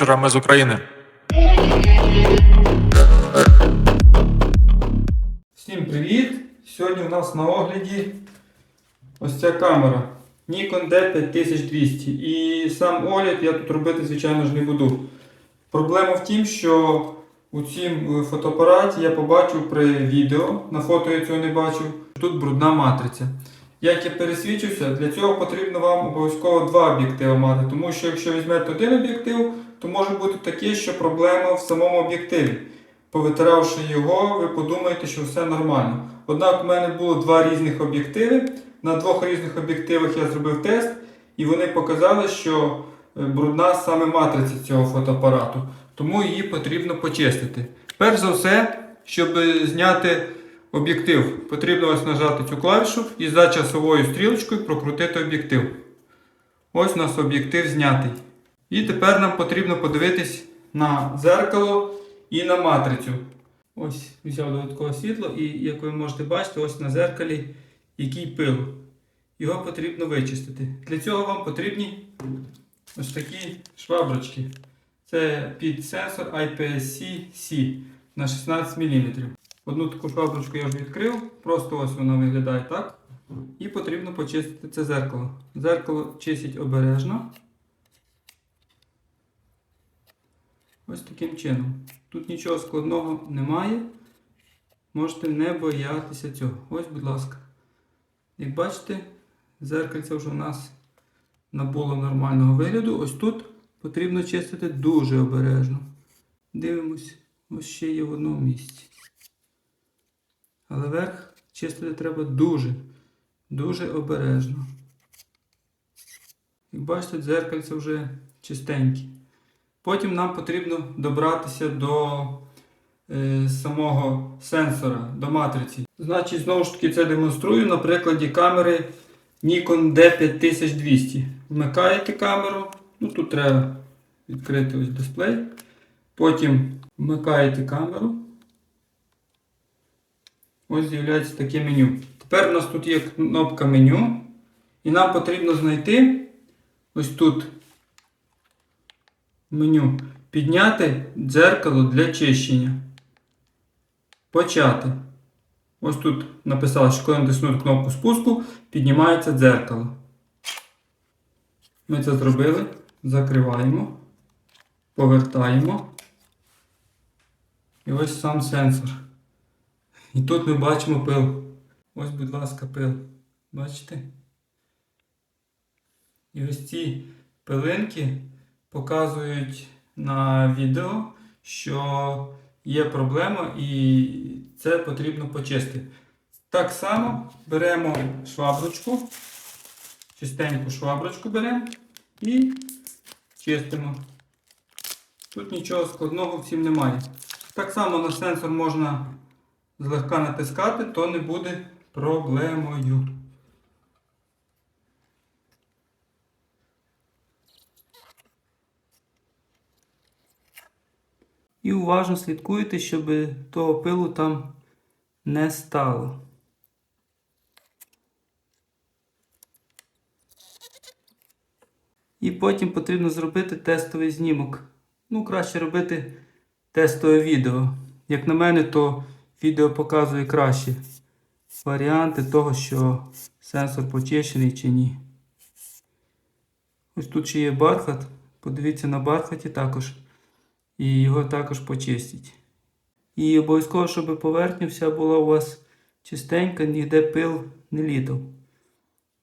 вечора. З України. Всім привіт! Сьогодні у нас на огляді ось ця камера Nikon D5200. І сам огляд я тут робити, звичайно ж, не буду. Проблема в тім, що у цім фотоапараті я побачив при відео, на фото я цього не бачив, тут брудна матриця. Як я пересвідчився, для цього потрібно вам обов'язково два об'єктиви мати, тому що якщо візьмете один об'єктив, то може бути таке, що проблема в самому об'єктиві. Повитиравши його, ви подумаєте, що все нормально. Однак у мене було два різних об'єктиви. На двох різних об'єктивах я зробив тест, і вони показали, що е, брудна саме матриця цього фотоапарату. Тому її потрібно почистити. Перш за все, щоб зняти об'єктив, потрібно ось нажати цю клавішу і за часовою стрілочкою прокрутити об'єктив. Ось у нас об'єктив знятий. І тепер нам потрібно подивитись на дзеркало і на матрицю. Ось взяв додаткове світло, і як ви можете бачити, ось на зеркалі який пил. Його потрібно вичистити. Для цього вам потрібні ось такі шваброчки. Це під сенсор IPSC-C на 16 мм. Одну таку шваброчку я вже відкрив, просто ось вона виглядає так. І потрібно почистити це зеркало. Зеркало чистить обережно. Ось таким чином. Тут нічого складного немає. Можете не боятися цього. Ось, будь ласка. Як бачите, зеркальце вже у нас набуло нормального вигляду. Ось тут потрібно чистити дуже обережно. Дивимось, ось ще є в одному місці. Але верх чистити треба дуже, дуже обережно. Як бачите, дзеркальце вже чистеньке. Потім нам потрібно добратися до е, самого сенсора, до матриці. Значить, знову ж таки це демонструю на прикладі камери Nikon D5200. Вмикаєте камеру. Ну, тут треба відкрити ось дисплей. Потім вмикаєте камеру. Ось з'являється таке меню. Тепер у нас тут є кнопка меню. І нам потрібно знайти ось тут меню підняти дзеркало для чищення. Почати. Ось тут написали, що коли натиснути кнопку спуску, піднімається дзеркало. Ми це зробили. Закриваємо, повертаємо. І ось сам сенсор. І тут ми бачимо пил. Ось, будь ласка, пил. Бачите? І ось ці пилинки показують на відео, що є проблема і це потрібно почистити. Так само беремо шваброчку, чистеньку шваброчку беремо і чистимо. Тут нічого складного всім немає. Так само на сенсор можна злегка натискати, то не буде проблемою. І уважно слідкуйте, щоб того пилу там не стало. І потім потрібно зробити тестовий знімок. Ну, краще робити тестове відео. Як на мене, то відео показує кращі варіанти того, що сенсор почищений чи ні. Ось тут ще є бархат. Подивіться на бархаті також. І його також почистіть. І обов'язково, щоб поверхня вся була у вас чистенька, ніде пил не літав.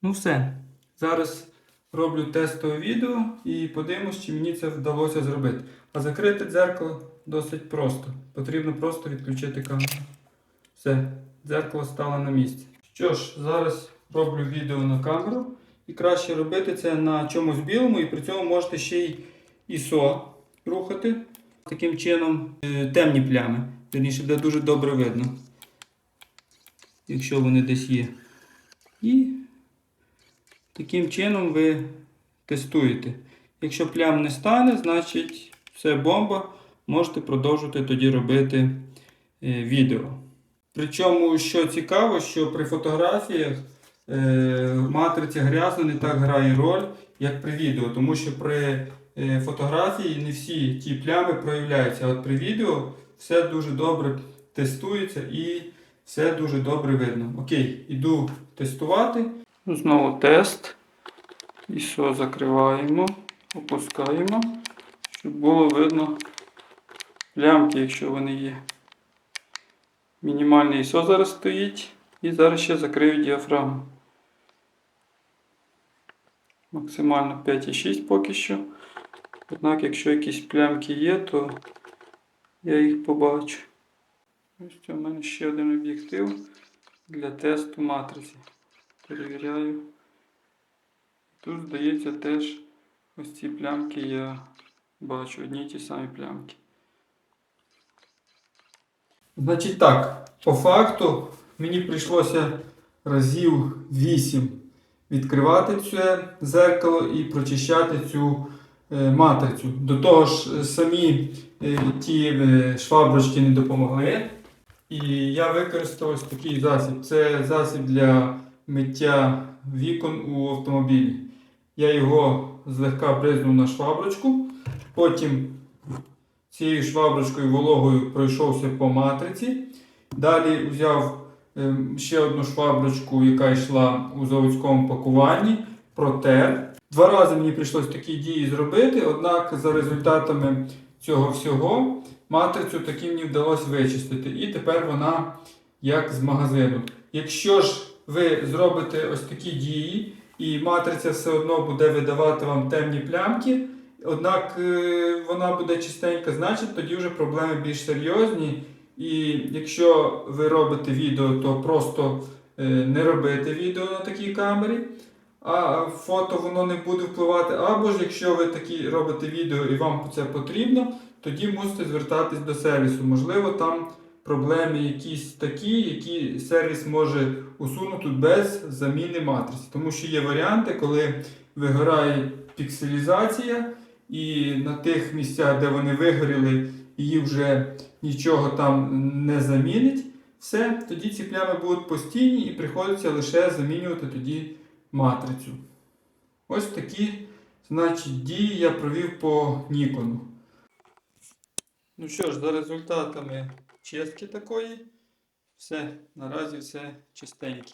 Ну все. Зараз роблю тестове відео і подивимось, чи мені це вдалося зробити. А закрити дзеркало досить просто. Потрібно просто відключити камеру. Все, дзеркало стало на місці. Що ж, зараз роблю відео на камеру. І краще робити це на чомусь білому, і при цьому можете ще й ISO рухати. Таким чином е, темні плями. Вірніше буде дуже добре видно. Якщо вони десь є. І таким чином ви тестуєте. Якщо плям не стане, значить все бомба. Можете продовжувати тоді робити е, відео. Причому, що цікаво, що при фотографіях е, матриця грязна не так грає роль, як при відео. Тому що при е, фотографії не всі ті плями проявляються. А От при відео все дуже добре тестується і все дуже добре видно. Окей, іду тестувати. Знову тест. ISO закриваємо, опускаємо, щоб було видно плямки, якщо вони є. Мінімальний ISO зараз стоїть. І зараз ще закрию діафрагму. Максимально 5,6 поки що. Однак, якщо якісь плямки є, то я їх побачу. Ось у мене ще один об'єктив для тесту матриці. Перевіряю. Тут, здається, теж ось ці плямки я бачу, одні ті самі плямки. Значить так, по факту мені прийшлося разів 8 відкривати це зеркало і прочищати цю е, матрицю. До того ж, е, самі е, ті шваброчки не допомогли. І я використав ось такий засіб. Це засіб для миття вікон у автомобілі. Я його злегка бризнув на шваброчку, потім цією шваброчкою вологою пройшовся по матриці. Далі взяв ще одну шваброчку, яка йшла у заводському пакуванні, протер. Два рази мені прийшлось такі дії зробити, однак за результатами цього всього матрицю таки мені вдалося вичистити. І тепер вона як з магазину. Якщо ж ви зробите ось такі дії, і матриця все одно буде видавати вам темні плямки, однак е, вона буде чистенька, значить тоді вже проблеми більш серйозні. І якщо ви робите відео, то просто е, не робите відео на такій камері, а фото воно не буде впливати. Або ж якщо ви такі робите відео і вам це потрібно, тоді мусите звертатись до сервісу. Можливо, там проблеми якісь такі, які сервіс може усунути без заміни матриці. Тому що є варіанти, коли вигорає пікселізація, і на тих місцях, де вони вигоріли, її вже нічого там не замінить. Все, тоді ці плями будуть постійні і приходиться лише замінювати тоді матрицю. Ось такі значить, дії я провів по Нікону. Ну що ж, за результатами чистки такої, все, наразі все чистеньке.